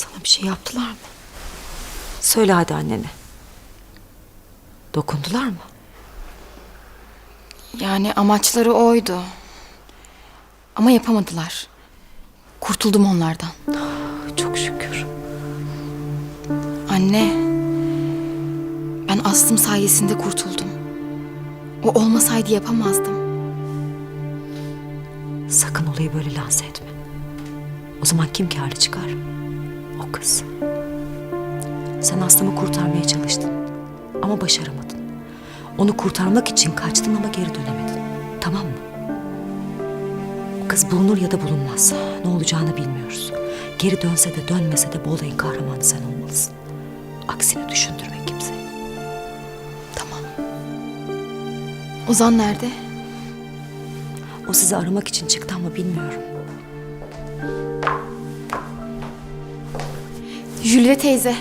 Sana bir şey yaptılar mı? Söyle hadi annene. Dokundular mı? Yani amaçları oydu. Ama yapamadılar. Kurtuldum onlardan. Çok şükür. Anne, ben Aslım sayesinde kurtuldum. O olmasaydı yapamazdım. Sakın olayı böyle lanse etme. O zaman kim kârlı çıkar? O kız. Sen Aslım'ı kurtarmaya çalıştın. Ama başaramadın. Onu kurtarmak için kaçtın ama geri dönemedin. Tamam mı? O kız bulunur ya da bulunmaz. Ne olacağını bilmiyoruz. Geri dönse de dönmese de bu olayın kahramanı sen olmalısın. Aksini düşündürme kimseye. Tamam. Ozan nerede? O sizi aramak için çıktı ama bilmiyorum. Jülide teyze.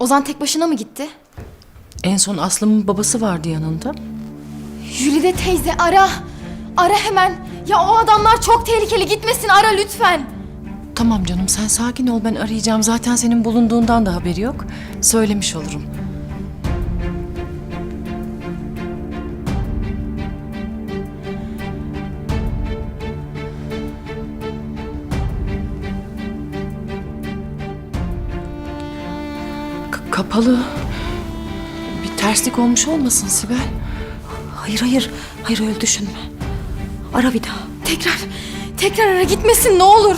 Ozan tek başına mı gitti? En son Aslım'ın babası vardı yanında. Jülide teyze ara. Ara hemen. Ya o adamlar çok tehlikeli gitmesin ara lütfen. Tamam canım sen sakin ol ben arayacağım. Zaten senin bulunduğundan da haberi yok. Söylemiş olurum. Kapalı. Bir terslik olmuş olmasın Sibel? Hayır hayır. Hayır öyle düşünme. Ara bir daha. Tekrar, tekrar ara gitmesin ne olur.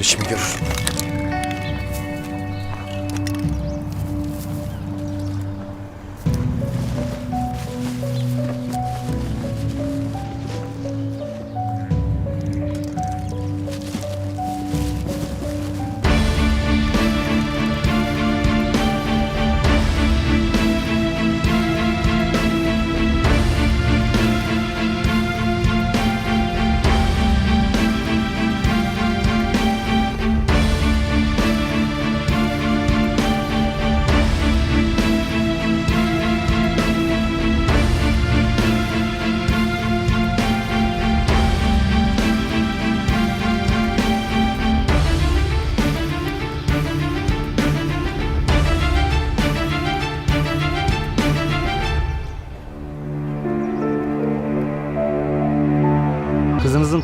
kardeşim görür.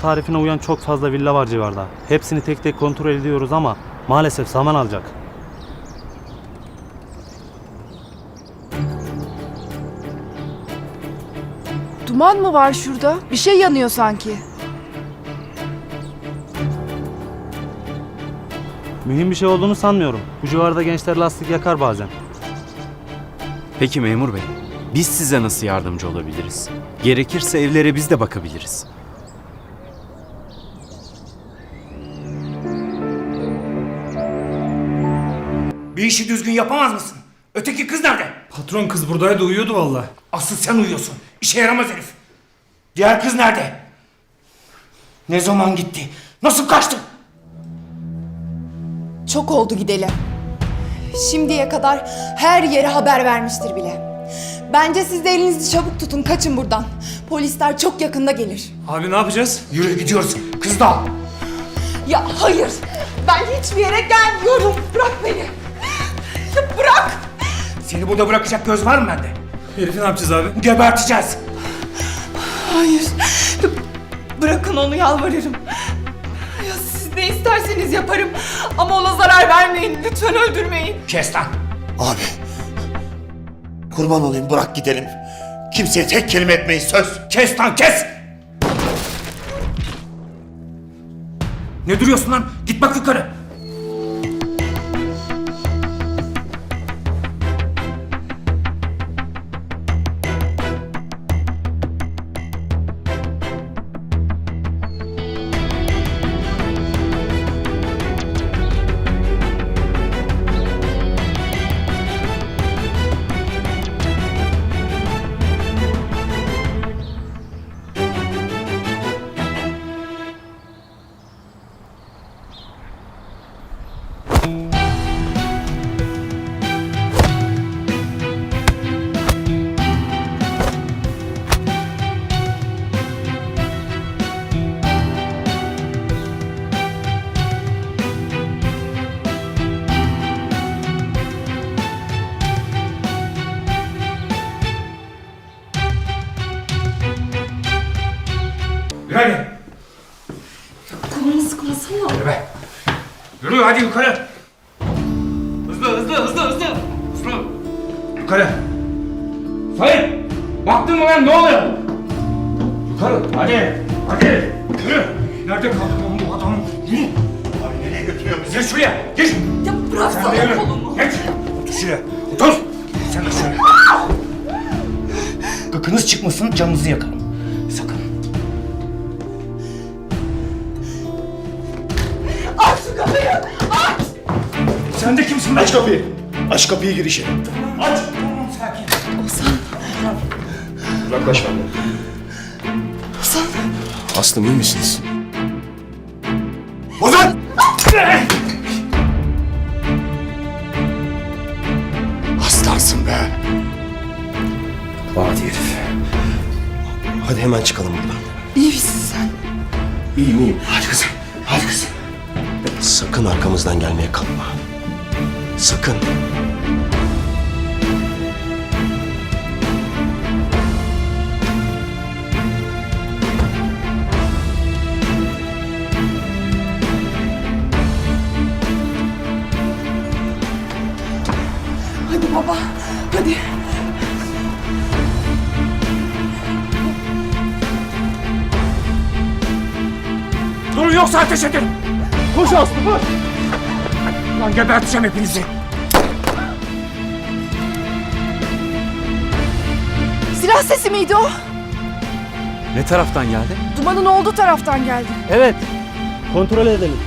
Tarifine uyan çok fazla villa var civarda. Hepsini tek tek kontrol ediyoruz ama maalesef zaman alacak. Duman mı var şurada? Bir şey yanıyor sanki. Mühim bir şey olduğunu sanmıyorum. Bu civarda gençler lastik yakar bazen. Peki memur bey, biz size nasıl yardımcı olabiliriz? Gerekirse evlere biz de bakabiliriz. Bir işi düzgün yapamaz mısın? Öteki kız nerede? Patron kız buradaydı uyuyordu valla. Asıl sen uyuyorsun. İşe yaramaz herif. Diğer kız nerede? Ne zaman gitti? Nasıl kaçtı? Çok oldu gidelim. Şimdiye kadar her yere haber vermiştir bile. Bence siz de elinizi çabuk tutun, kaçın buradan. Polisler çok yakında gelir. Abi ne yapacağız? Yürü gidiyoruz. Kız da al. Ya hayır, ben hiçbir yere gelmiyorum. Bırak beni. Bırak. Seni burada bırakacak göz var mı bende? Herifi ne yapacağız abi? Geberteceğiz. Hayır. Bırakın onu yalvarırım. Ya siz ne isterseniz yaparım. Ama ona zarar vermeyin. Lütfen öldürmeyin. Kes lan. Abi. Kurban olayım bırak gidelim. Kimseye tek kelime etmeyiz söz. Kes lan kes. Ne duruyorsun lan? Git bak yukarı. Sıkmasana. Yürü be. Yürü hadi yukarı. Hızlı hızlı hızlı hızlı. Hızlı. Yukarı. Sayın. Baktın mı lan ne oluyor? Yukarı hadi. Hadi. Yürü. Nerede kaldı lan bu adam? Yürü. Abi nereye götürüyor bizi? Geç şuraya. Geç. Ya Sen de yürü. kolumu. Geç. Otur şuraya. Otur. Sen de şuraya. Gıkınız çıkmasın canınızı yakarım. Kapıyı. Aç. Sen de kimsin? Aç kapıyı. Aç kapıyı gir içeri. Aç. Tamam sakin. Uzaklaş benden. Aslım iyi misiniz? Ozan! Aslansın be. Vadi herif. Hadi hemen çıkalım buradan. İyi misin sen? İyiyim iyiyim. Hadi kızım. Hadi kızım. Sakın arkamızdan gelmeye kalkma. Sakın. Hadi baba. Hadi. Durun yoksa ateş ederim. Koş Aslı koş. Lan geberteceğim hepinizi. Silah sesi miydi o? Ne taraftan geldi? Dumanın olduğu taraftan geldi. Evet. Kontrol edelim.